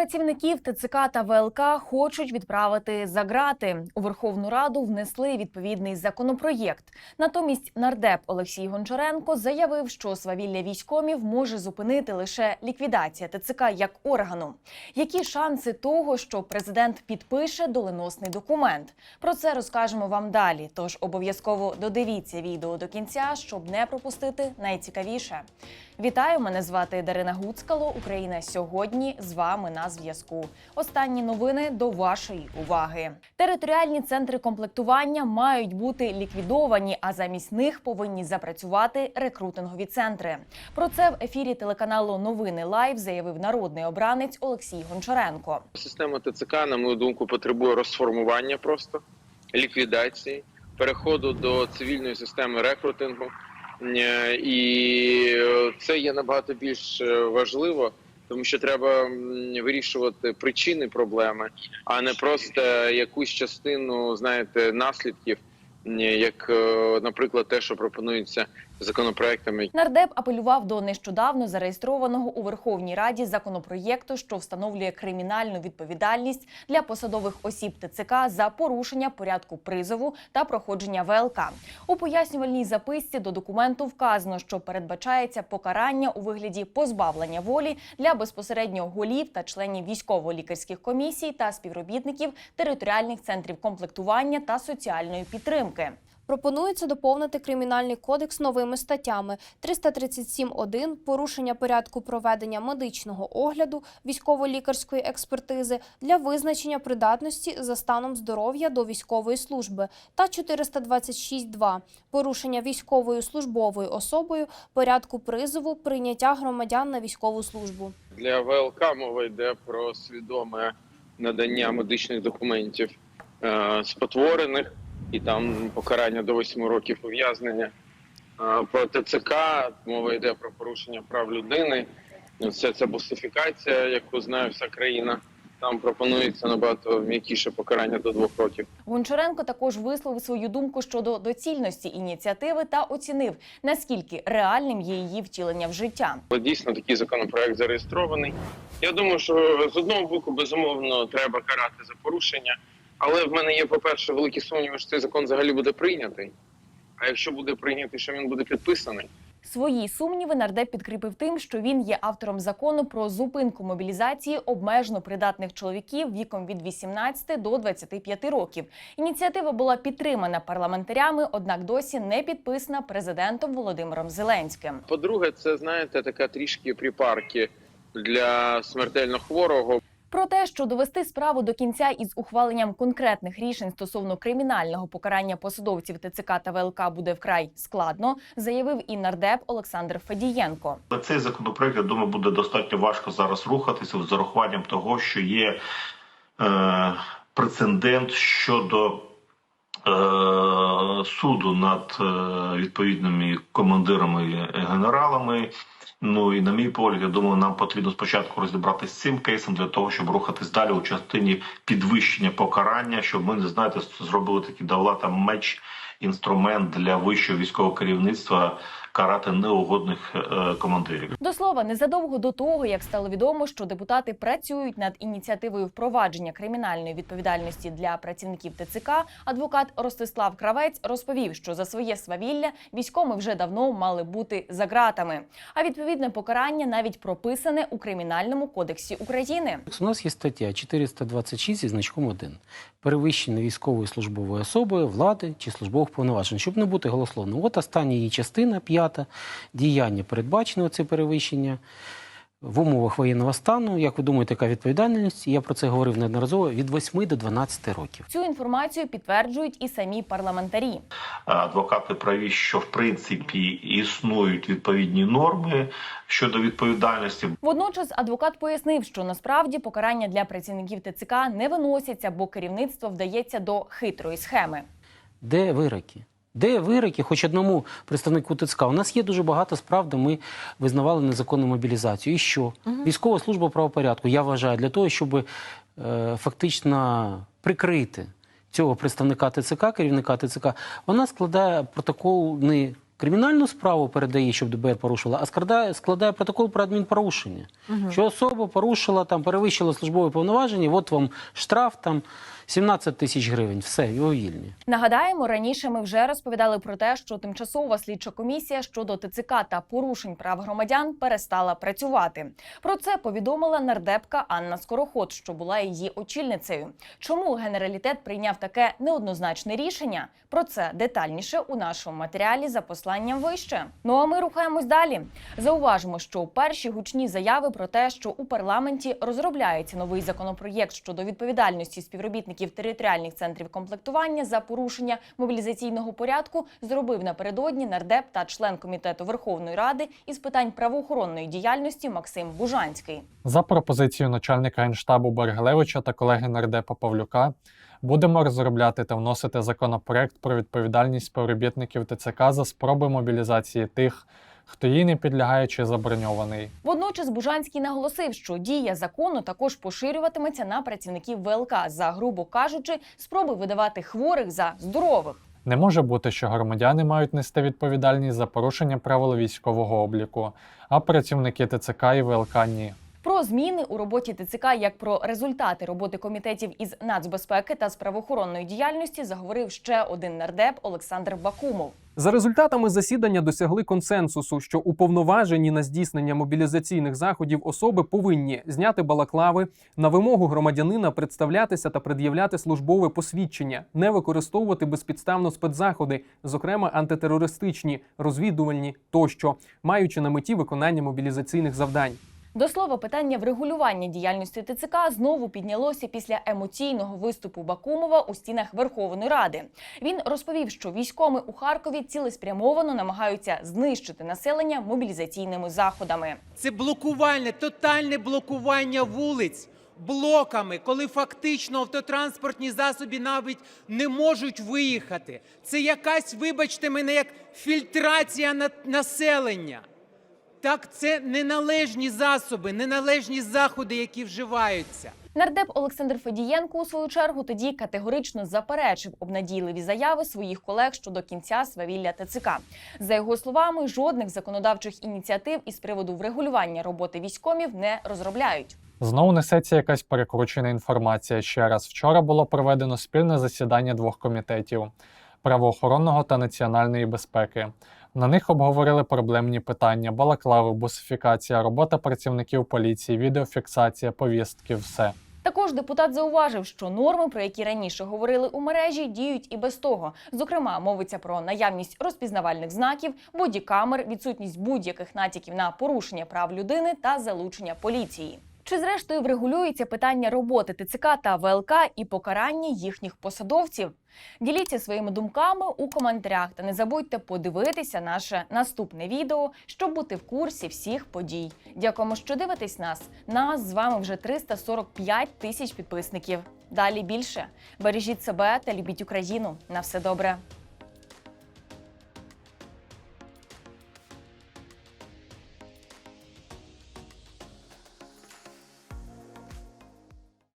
Працівників ТЦК та ВЛК хочуть відправити за грати. У Верховну Раду внесли відповідний законопроєкт. Натомість нардеп Олексій Гончаренко заявив, що свавілля військомів може зупинити лише ліквідація ТЦК як органу. Які шанси того, що президент підпише доленосний документ? Про це розкажемо вам далі. Тож обов'язково додивіться відео до кінця, щоб не пропустити найцікавіше. Вітаю, мене звати Дарина Гуцкало. Україна сьогодні з вами на зв'язку. Останні новини до вашої уваги. Територіальні центри комплектування мають бути ліквідовані, а замість них повинні запрацювати рекрутингові центри. Про це в ефірі телеканалу Новини Лайв заявив народний обранець Олексій Гончаренко. Система ТЦК, на мою думку, потребує розформування просто ліквідації, переходу до цивільної системи рекрутингу. Е, І це є набагато більш е, важливо, тому що треба вирішувати причини проблеми, а не просто якусь частину, знаєте, наслідків, як, е, наприклад, те, що пропонується законопроектами, Нардеп апелював до нещодавно зареєстрованого у Верховній Раді законопроєкту, що встановлює кримінальну відповідальність для посадових осіб ТЦК за порушення порядку призову та проходження ВЛК. У пояснювальній записці до документу вказано, що передбачається покарання у вигляді позбавлення волі для безпосередньо голів та членів військово-лікарських комісій та співробітників територіальних центрів комплектування та соціальної підтримки. Пропонується доповнити кримінальний кодекс новими статтями 337.1 – порушення порядку проведення медичного огляду військово-лікарської експертизи для визначення придатності за станом здоров'я до військової служби та 426.2 – порушення військовою службовою особою порядку призову прийняття громадян на військову службу. Для ВЛК мова йде про свідоме надання медичних документів е, спотворених і там покарання до 8 років ув'язнення. Про ТЦК мова йде про порушення прав людини. Це ця бусифікація, яку знає вся країна. Там пропонується набагато м'якіше покарання до двох років. Гончаренко також висловив свою думку щодо доцільності ініціативи та оцінив, наскільки реальним є її втілення в життя. Дійсно такий законопроект зареєстрований. Я думаю, що з одного боку безумовно треба карати за порушення, але в мене є, по-перше, великі сумніви, що цей закон взагалі буде прийнятий. А якщо буде прийнятий, що він буде підписаний. Свої сумніви нардеп підкріпив тим, що він є автором закону про зупинку мобілізації обмежено придатних чоловіків віком від 18 до 25 років. Ініціатива була підтримана парламентарями, однак досі не підписана президентом Володимиром Зеленським. По-друге, це знаєте, така трішки припарки для смертельно хворого. Про те, що довести справу до кінця із ухваленням конкретних рішень стосовно кримінального покарання посадовців ТЦК та ВЛК буде вкрай складно, заявив і нардеп Олександр Федієнко. Цей законопроект, я думаю, буде достатньо важко зараз рухатися з урахуванням того, що є е, прецедент щодо суду над е, відповідними командирами і генералами. Ну і на мій погляд, я думаю, нам потрібно спочатку розібратися з цим кейсом для того, щоб рухатись далі у частині підвищення покарання, щоб ми не знаєте, зробили такий давла там меч, інструмент для вищого військового керівництва карати неугодних е, командирів. До слова, незадовго до того, як стало відомо, що депутати працюють над ініціативою впровадження кримінальної відповідальності для працівників ТЦК, адвокат Ростислав Кравець розповів, що за своє свавілля військоми вже давно мали бути за ґратами. А відповідне покарання навіть прописане у кримінальному кодексі України. У нас є стаття 426 зі значком 1. Перевищення військовою службовою особою, влади чи службових повноважень, щоб не бути голословним. От остання її частина, п'ята, діяння передбаченого це перевищення. В умовах воєнного стану, як ви думаєте, яка відповідальність? Я про це говорив неодноразово від 8 до 12 років. Цю інформацію підтверджують і самі парламентарі. Адвокати праві, що в принципі існують відповідні норми щодо відповідальності. Водночас адвокат пояснив, що насправді покарання для працівників ТЦК не виносяться, бо керівництво вдається до хитрої схеми. Де вироки? Де вироки, хоч одному представнику ТЦК? У нас є дуже багато справ, де ми визнавали незаконну мобілізацію. І що? Військова служба правопорядку, я вважаю, для того, щоб е, фактично прикрити цього представника ТЦК, керівника ТЦК, вона складає протокол не кримінальну справу передає, щоб ДБР порушила, а складає, складає протокол про адмінпорушення. Що особа порушила, там, перевищила службове повноваження, от вам штраф там 17 тисяч гривень. Все, його вільні. Нагадаємо, раніше ми вже розповідали про те, що тимчасова слідча комісія щодо ТЦК та порушень прав громадян перестала працювати. Про це повідомила нардепка Анна Скороход, що була її очільницею. Чому генералітет прийняв таке неоднозначне рішення? Про це детальніше у нашому матеріалі за посланням вище. Ну а ми рухаємось далі. Зауважимо, що перші гучні заяви про те, що у парламенті розробляється новий законопроєкт щодо відповідальності співробітників територіальних центрів комплектування за порушення мобілізаційного порядку, зробив напередодні нардеп та член комітету Верховної Ради із питань правоохоронної діяльності Максим Бужанський. За пропозицією начальника генштабу Берглевича та колеги нардепа Павлюка будемо розробляти та вносити законопроект про відповідальність співробітників ТЦК за спроби мобілізації тих, хто їй не підлягає чи заброньований. Водночас Бужанський наголосив, що дія закону також поширюватиметься на працівників ВЛК за, грубо кажучи, спроби видавати хворих за здорових. Не може бути, що громадяни мають нести відповідальність за порушення правил військового обліку, а працівники ТЦК і ВЛК ні. Про зміни у роботі ТЦК як про результати роботи комітетів із нацбезпеки та з правоохоронної діяльності заговорив ще один нардеп Олександр Бакумов. За результатами засідання досягли консенсусу, що уповноважені на здійснення мобілізаційних заходів особи повинні зняти балаклави, на вимогу громадянина представлятися та пред'являти службове посвідчення, не використовувати безпідставно спецзаходи, зокрема антитерористичні, розвідувальні тощо, маючи на меті виконання мобілізаційних завдань. До слова, питання врегулювання діяльності ТЦК знову піднялося після емоційного виступу Бакумова у стінах Верховної Ради. Він розповів, що військоми у Харкові цілеспрямовано намагаються знищити населення мобілізаційними заходами. Це блокування, тотальне блокування вулиць блоками, коли фактично автотранспортні засоби навіть не можуть виїхати. Це якась, вибачте мене, як фільтрація на- населення. Так, це неналежні засоби, неналежні заходи, які вживаються. Нардеп Олександр Федієнко у свою чергу тоді категорично заперечив обнадійливі заяви своїх колег щодо кінця свавілля ТЦК. За його словами, жодних законодавчих ініціатив із приводу врегулювання роботи військомів не розробляють. Знову несеться якась перекручена інформація. Ще раз вчора було проведено спільне засідання двох комітетів правоохоронного та національної безпеки. На них обговорили проблемні питання: балаклави, бусифікація, робота працівників поліції, відеофіксація, повістки, все. Також депутат зауважив, що норми, про які раніше говорили у мережі, діють і без того. Зокрема, мовиться про наявність розпізнавальних знаків, бодікамер, відсутність будь-яких натяків на порушення прав людини та залучення поліції. Чи зрештою врегулюється питання роботи ТЦК та ВЛК і покарання їхніх посадовців? Діліться своїми думками у коментарях та не забудьте подивитися наше наступне відео, щоб бути в курсі всіх подій. Дякуємо, що дивитесь нас. Нас з вами вже 345 тисяч підписників. Далі більше. Бережіть себе та любіть Україну. На все добре.